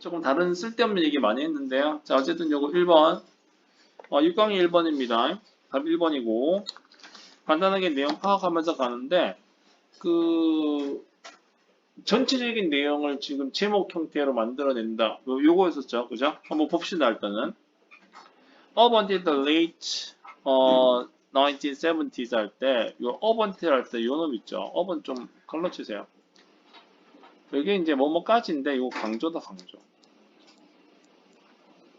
조금 다른 쓸데없는 얘기 많이 했는데요. 자, 어쨌든 요거 1번. 어, 6강이 1번입니다. 답 1번이고. 간단하게 내용 파악하면서 가는데, 그, 전체적인 내용을 지금 제목 형태로 만들어낸다. 요, 요거 있었죠. 그죠? 한번 봅시다, 일단은. Up until the late, 어, 1970s 할 때, 요 up until 할 때 요 놈 있죠. up은 좀 걸러치세요. 여기 이제 뭐뭐까지인데, 이거 강조다, 강조.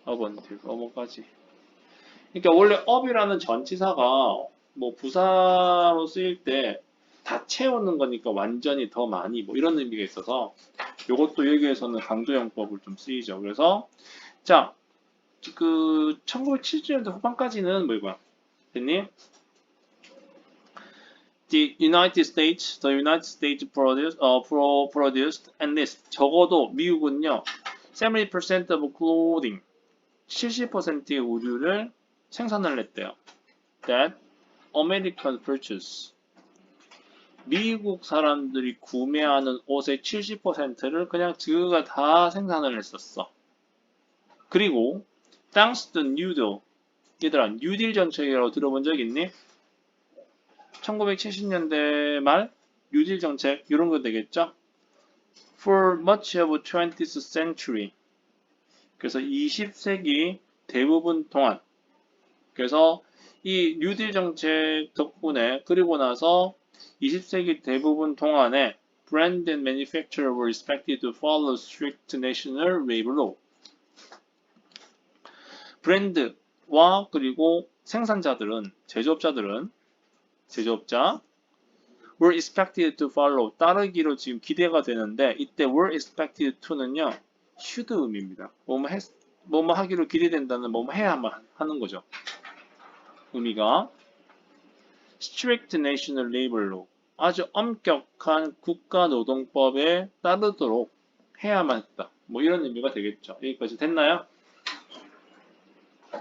Until, 뭐뭐까지. 그러니까 원래 up이라는 전치사가 뭐 부사로 쓰일 때 다 채우는 거니까 완전히 더 많이 뭐 이런 의미가 있어서 요것도 여기에서는 강조형법을 좀 쓰이죠. 그래서 자, 그 1970년대 후반까지는 뭐 이거야? 됐니? The United States, the United States produced, uh, pro, produced at least 적어도 미국은요 70% of clothing 70%의 의류를 생산을 했대요. That American purchase 미국 사람들이 구매하는 옷의 70%를 그냥 지그가 다 생산을 했었어. 그리고 thanks to New Deal 얘들아 뉴딜 정책이라고 들어본 적 있니? 1970년대 말 뉴딜 정책 이런 거 되겠죠? For much of 20th century 그래서 20세기 대부분 동안 그래서 이 뉴딜 정책 덕분에 그리고 나서 20세기 대부분 동안에 brand and manufacturer were expected to follow strict national labor law. 브랜드와 그리고 생산자들은 제조업자들은 제조업자 were expected to follow 따르기로 지금 기대가 되는데 이때 were expected to는요 should 의미입니다. 뭐뭐 했 뭐뭐 하기로 기대된다는 뭐뭐 해야만 하는 거죠. 의미가 strict national labor law 아주 엄격한 국가노동법에 따르도록 해야만 했다. 뭐 이런 의미가 되겠죠. 여기까지 됐나요?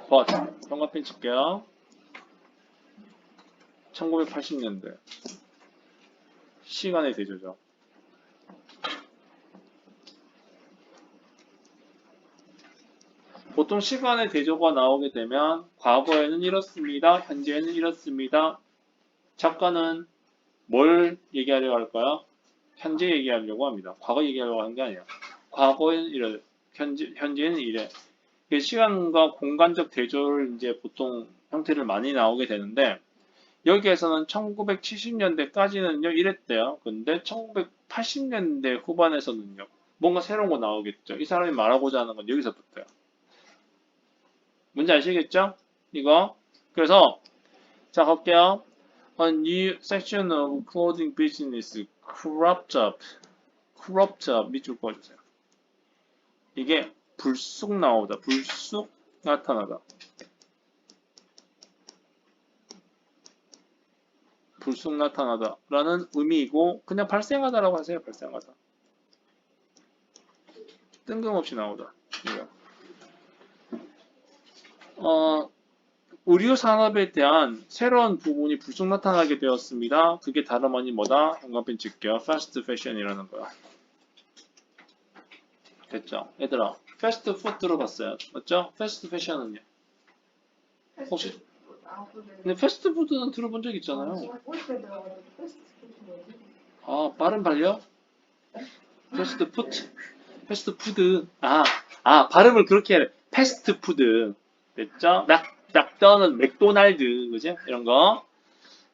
but 동갑펜 칠게요. 1980년대 시간의 대조죠. 보통 시간의 대조가 나오게 되면 과거에는 이렇습니다. 현재에는 이렇습니다. 작가는 뭘 얘기하려고 할까요? 현재 얘기하려고 합니다. 과거 얘기하려고 하는 게 아니에요. 과거에는 이래, 현재, 현재는 이래. 그 시간과 공간적 대조를 이제 보통 형태를 많이 나오게 되는데 여기에서는 1970년대까지는요 이랬대요. 근데 1980년대 후반에서는요 뭔가 새로운 거 나오겠죠. 이 사람이 말하고자 하는 건 여기서부터요. 뭔지 아시겠죠? 이거. 그래서 자 갈게요. A new section of clothing business cropped up. cropped up 밑줄 그어주세요. 이게 불쑥 나오다. 불쑥 나타나다. 불쑥 나타나다 라는 의미이고 그냥 발생하다 라고 하세요. 발생하다. 뜬금없이 나오다. 이거. 어, 의류 산업에 대한 새로운 부분이 불쑥 나타나게 되었습니다. 그게 다름 아닌 뭐다? 현관펜 칠게요. 패스트 패션이라는 거야. 됐죠? 얘들아, 패스트 푸드 들어봤어요. 맞죠? 패스트 패션은요. 혹시 근데 패스트 푸드는 들어본 적 있잖아요. 아, 빠른 발려? 패스트 푸드. 패스트 푸드. 아, 아, 발음을 그렇게 해. 패스트 푸드. 됐죠? 맥, 맥도는 맥도날드, 그지? 이런 거.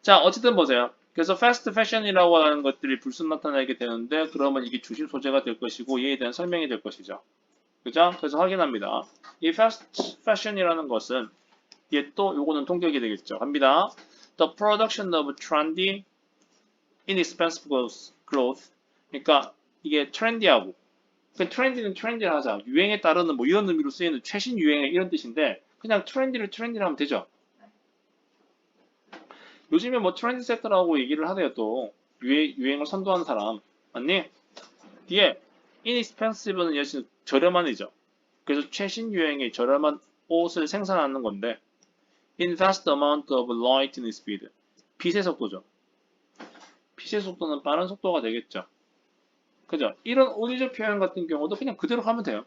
자, 어쨌든 보세요. 그래서 패스트 패션이라고 하는 것들이 불쑥 나타나게 되는데, 그러면 이게 주심 소재가 될 것이고, 이에 대한 설명이 될 것이죠. 그죠? 그래서 확인합니다. 이 패스트 패션이라는 것은, 얘 또, 요거는 동격이 되겠죠. 갑니다. The production of trendy, inexpensive clothes. 그러니까, 이게 트렌디하고, 그 트렌디는 트렌디를 하자. 유행에 따르는 뭐 이런 의미로 쓰이는 최신 유행의 이런 뜻인데, 그냥 트렌디를 트렌디를 하면 되죠. 요즘에 뭐 트렌드 세터라고 얘기를 하네요 또 유행, 유행을 선도하는 사람 맞니? 뒤에 inexpensive는 여신 저렴한 이죠. 그래서 최신 유행의 저렴한 옷을 생산하는 건데 in fast amount of lightning speed 빛의 속도죠. 빛의 속도는 빠른 속도가 되겠죠. 그죠? 이런 오디오 표현 같은 경우도 그냥 그대로 하면 돼요.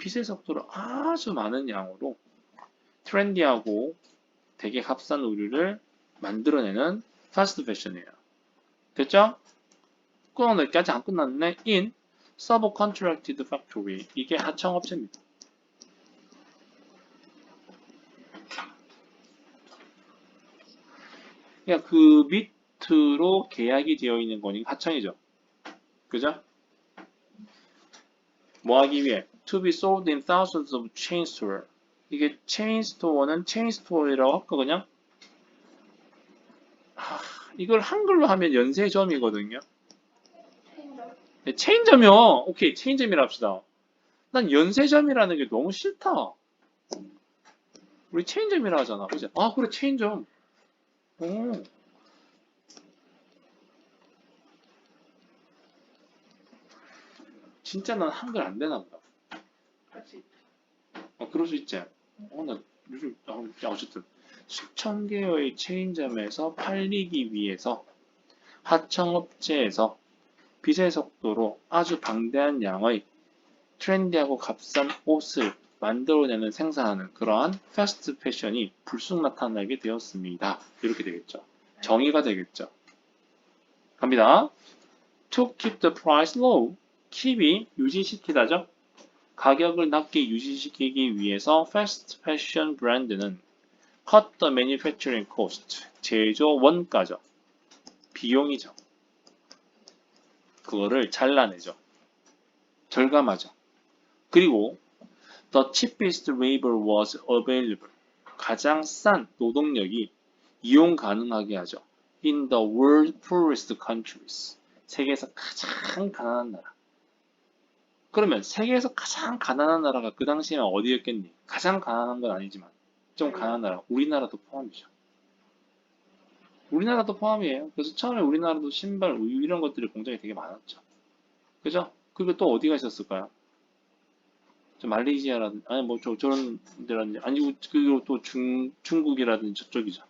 빛의 속도를 아주 많은 양으로 트렌디하고 되게 값싼 의류를 만들어내는 패스트 패션이에요. 됐죠? 끊어낼게 아직 안 끝났네. in subcontracted factory 이게 하청업체입니다. 그러니까 그 밑으로 계약이 되어 있는 거니까 하청이죠. 그죠? 뭐 하기 위해? To be sold in thousands of chain store. 이게 체인 스토어는 체인 스토어라고 할까 그냥? 아, 이걸 한글로 하면 연세점이거든요. 네, 체인점이요. 오케이, 체인점이라 합시다. 난 연세점이라는 게 너무 싫다. 우리 체인점이라 하잖아. 그지? 아, 그래, 체인점. 오. 진짜 난 한글 안 되나 보다. 어, 그럴 수 있지. 어, 나 요즘, 아, 야, 어쨌든. 수천 개의 체인점에서 팔리기 위해서 하청업체에서 빛의 속도로 아주 방대한 양의 트렌디하고 값싼 옷을 만들어내는 생산하는 그러한 패스트 패션이 불쑥 나타나게 되었습니다. 이렇게 되겠죠. 정의가 되겠죠. 갑니다. To keep the price low. keep이 유지시키다죠. 가격을 낮게 유지시키기 위해서 패스트 패션 브랜드는 cut the manufacturing cost. 제조 원가죠. 비용이죠. 그거를 잘라내죠. 절감하죠. 그리고 the cheapest labor was available. 가장 싼 노동력이 이용 가능하게 하죠. in the world poorest countries. 세계에서 가장 가난한 나라. 그러면 세계에서 가장 가난한 나라가 그 당시에는 어디였겠니? 가장 가난한 건 아니지만 좀 가난한 나라, 우리나라도 포함이죠. 우리나라도 포함이에요. 그래서 처음에 우리나라도 신발, 우유 이런 것들이 공장이 되게 많았죠. 그죠? 그리고 또 어디가 있었을까요? 저 말레이시아라든지, 아니 뭐 저, 저런 데라든지, 아니고 그리고 또 중, 중국이라든지 저쪽이죠.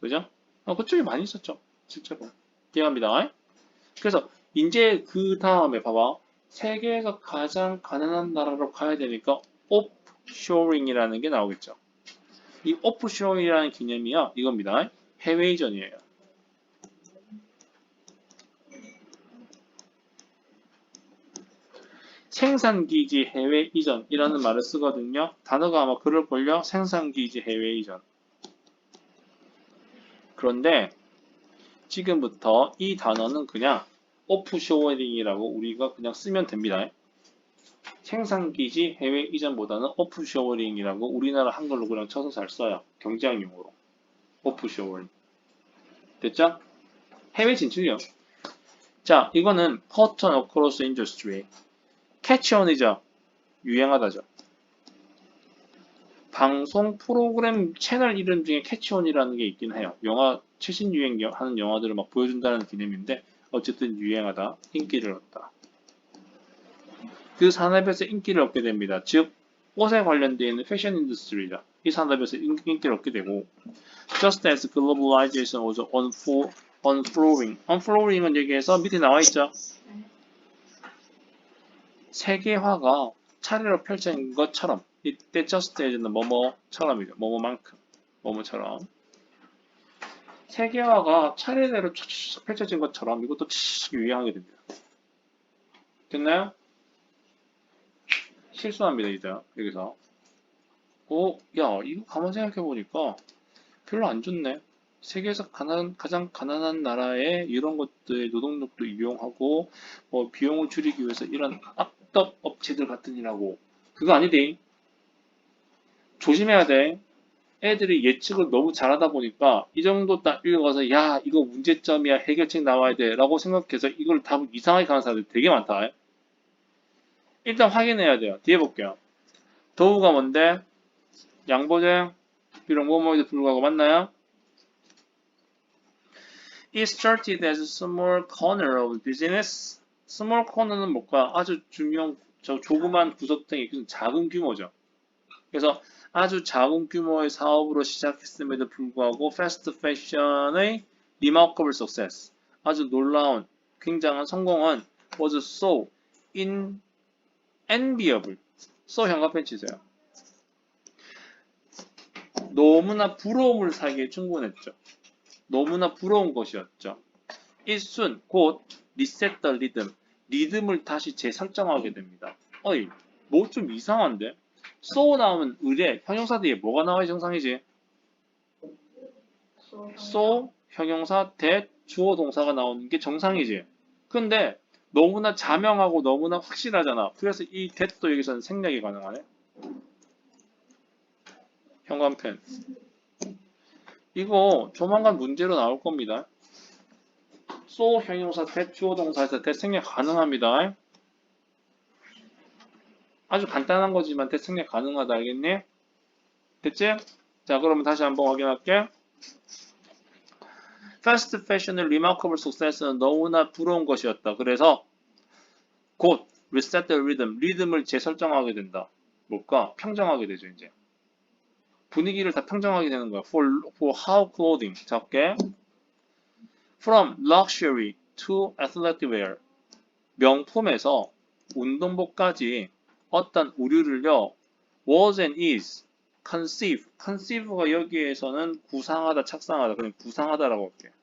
그죠? 어, 그쪽에 많이 있었죠. 실제로. 기억합니다. 그래서 이제 그 다음에 봐봐. 세계에서 가장 가난한 나라로 가야 되니까 오프쇼링이라는 게 나오겠죠. 이 오프쇼링이라는 개념이요. 이겁니다. 해외 이전이에요. 생산기지 해외 이전이라는 말을 쓰거든요. 단어가 아마 그럴걸요. 생산기지 해외 이전. 그런데 지금부터 이 단어는 그냥 오프쇼어링이라고 우리가 그냥 쓰면 됩니다. 생산기지 해외 이전보다는 오프쇼어링이라고 우리나라 한글로 그냥 쳐서 잘 써요. 경제학용어로. 오프쇼어링. 됐죠? 해외 진출이요. 자, 이거는 pattern across industry. 캐치온이죠. 유행하다죠. 방송 프로그램 채널 이름 중에 캐치온이라는 게 있긴 해요. 영화 최신 유행하는 영화들을 막 보여준다는 개념인데 어쨌든 유행하다, 인기를 얻다. 그 산업에서 인기를 얻게 됩니다. 즉 옷에 관련되어 있는 패션 인더스트리죠. 이 산업에서 인, 인기를 얻게 되고 just as globalization was unfo- unflowing. unflowing은 여기에서 밑에 나와 있죠. 세계화가 차례로 펼쳐진 것처럼 이때 just as는 뭐뭐처럼이죠. 뭐뭐만큼 뭐뭐처럼 세계화가 차례대로 촥촥 펼쳐진 것처럼 이것도 촥 유행하게 됩니다. 됐나요? 실수합니다, 이제 여기서. 오, 야, 이거 가만 생각해 보니까 별로 안 좋네. 세계에서 가난, 가장 가난한 나라에 이런 것들 노동력도 이용하고 뭐 비용을 줄이기 위해서 이런 악덕 업체들 같은 이라고 그거 아니대. 조심해야 돼. 애들이 예측을 너무 잘하다 보니까 이 정도 딱 읽어서 야 이거 문제점이야 해결책 나와야 돼 라고 생각해서 이걸 답을 이상하게 가는 사람들이 되게 많다. 일단 확인해야 돼요. 뒤에 볼게요. 도우가 뭔데? 양보쟁 이런 뭐뭐에도 불구하고 맞나요? It started as a small corner of business. small corner는 뭘까? 아주 중요한 저 조그만 구석탱이 그 작은 규모죠. 그래서 아주 작은 규모의 사업으로 시작했음에도 불구하고 패스트 패션의 remarkable success 아주 놀라운 굉장한 성공은 was so in enviable so 현관펜 치세요. 너무나 부러움을 사기에 충분했죠. 너무나 부러운 것이었죠. 일순 곧 리셋 더 리듬 리듬을 다시 재설정하게 됩니다. 어이 뭐 좀 이상한데? So 나오면 의뢰 형용사 뒤에 뭐가 나와야 정상이지? so 형용사 대 주어 동사가 나오는 게 정상이지. 근데 너무나 자명하고 너무나 확실하잖아. 그래서 이 that도 여기서는 생략이 가능하네. 현관펜. 이거 조만간 문제로 나올 겁니다. so 형용사 that 주어 동사에서 that 생략 가능합니다. 아주 간단한 거지만 생략 가능하다 알겠니? 됐지? 자 그러면 다시 한번 확인할게. fast fashion의 remarkable success는 너무나 부러운 것이었다. 그래서 곧 reset the rhythm, 리듬을 재설정하게 된다. 뭘까? 평정하게 되죠, 이제. 분위기를 다 평정하게 되는 거야. For, for how clothing. 작게. From luxury to athletic wear. 명품에서 운동복까지 어떤 우류를요, was and is, conceive. conceive가 여기에서는 구상하다, 착상하다. 그냥 구상하다라고 할게.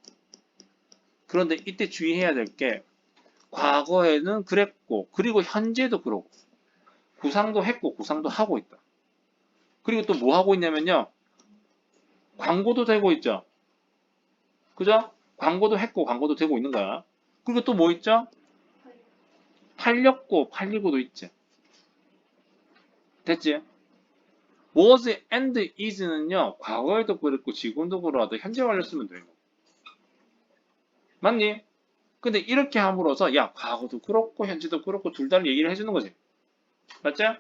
그런데 이때 주의해야 될 게, 과거에는 그랬고, 그리고 현재도 그러고, 구상도 했고, 구상도 하고 있다. 그리고 또 뭐 하고 있냐면요. 광고도 되고 있죠. 그죠? 광고도 했고, 광고도 되고 있는 거야. 그리고 또 뭐 있죠? 팔렸고, 팔리고도 있지. 됐지? was and is는요, 과거에도 그랬고, 지금도 그러하다. 현재 완료 쓰면 돼요. 맞니? 근데 이렇게 함으로써, 야, 과거도 그렇고, 현재도 그렇고, 둘 다 얘기를 해주는 거지. 맞죠?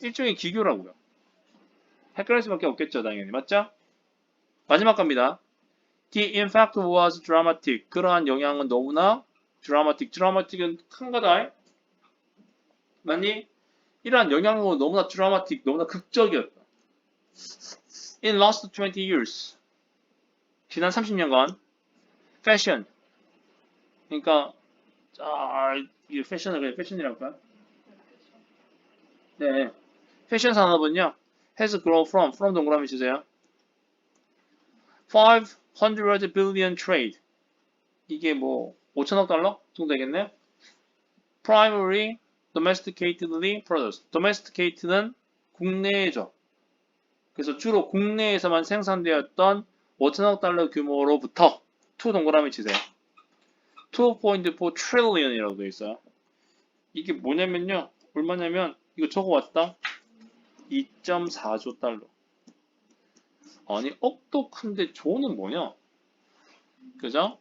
일종의 기교라고요. 헷갈릴 수밖에 없겠죠, 당연히. 맞죠? 마지막 갑니다. The impact was dramatic. 그러한 영향은 너무나 dramatic. dramatic은 큰 거다. 맞니? 이러한 영향은 너무나 dramatic, 너무나 극적이었다. In last 20 years. 지난 30년간 fashion. 그러니까 아, 이 패션을 그냥 패션이라고 할까요? 네. 패션 산업은요. has grown from, from 동그라미 주세요. 500 billion trade. 이게 뭐 5천억 달러 정도 되겠네요. Primary domesticatedly produced. domesticated는 국내죠. 그래서 주로 국내에서만 생산되었던 5천억 달러 규모로부터 2 동그라미 치세요. 2.4 trillion이라고 되어 있어요. 이게 뭐냐면요. 얼마냐면 이거 적어 왔다. 2.4조 달러. 아니 억도 큰데 조는 뭐냐? 그죠?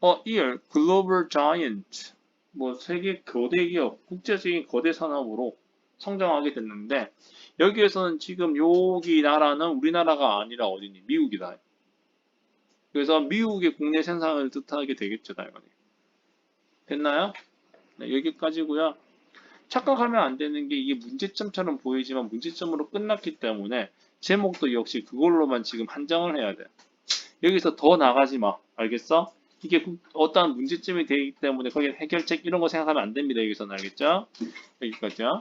어, year global giant 뭐 세계 거대 기업, 국제적인 거대 산업으로 성장하게 됐는데 여기에서는 지금 여기 나라는 우리나라가 아니라 어디니? 미국이다. 그래서 미국의 국내 생산을 뜻하게 되겠죠, 당연히. 됐나요? 네, 여기까지고요. 착각하면 안 되는 게 이게 문제점처럼 보이지만 문제점으로 끝났기 때문에 제목도 역시 그걸로만 지금 한정을 해야 돼. 여기서 더 나가지 마. 알겠어? 이게 국- 어떠한 문제점이 되기 때문에 거기 해결책 이런 거 생각하면 안 됩니다. 여기서는 알겠죠? 여기까지요.